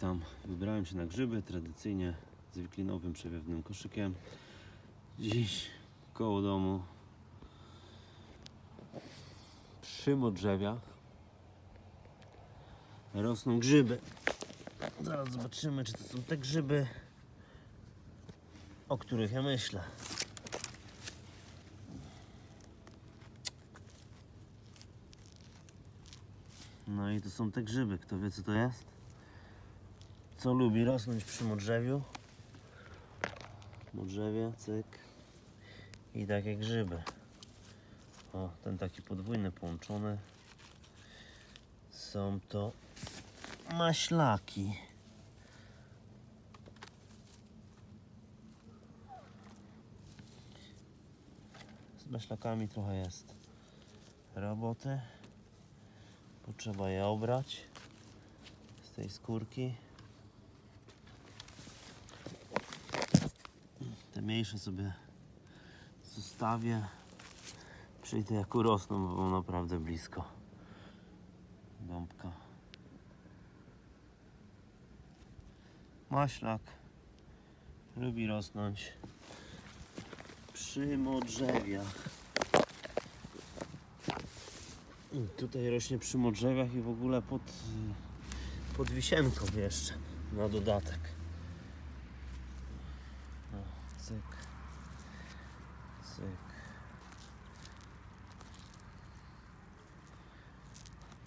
Tam wybrałem się na grzyby, tradycyjnie z wiklinowym przewiewnym koszykiem. Dziś koło domu przy modrzewiach rosną grzyby. Zaraz zobaczymy, czy to są te grzyby, o których ja myślę. No i to są te grzyby. Kto wie, co to jest? Co lubi rosnąć przy modrzewiu? Modrzewie, cyk. I takie grzyby. O, ten taki podwójny połączony. Są to maślaki. Z maślakami trochę jest roboty. Potrzeba je obrać z tej skórki. Te mniejsze sobie zostawię. Przyjdę jak urosną, bo mam naprawdę blisko. Gąbka. Maślak lubi rosnąć przy modrzewiach. Tutaj rośnie przy modrzewiach i w ogóle pod, pod wisienką jeszcze na dodatek. Cyk. Cyk.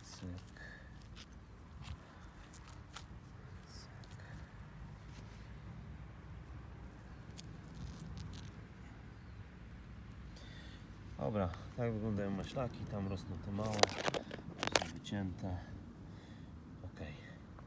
Cyk. Cyk. Dobra, tak wyglądają maślaki, tam rosną te małe, są wycięte.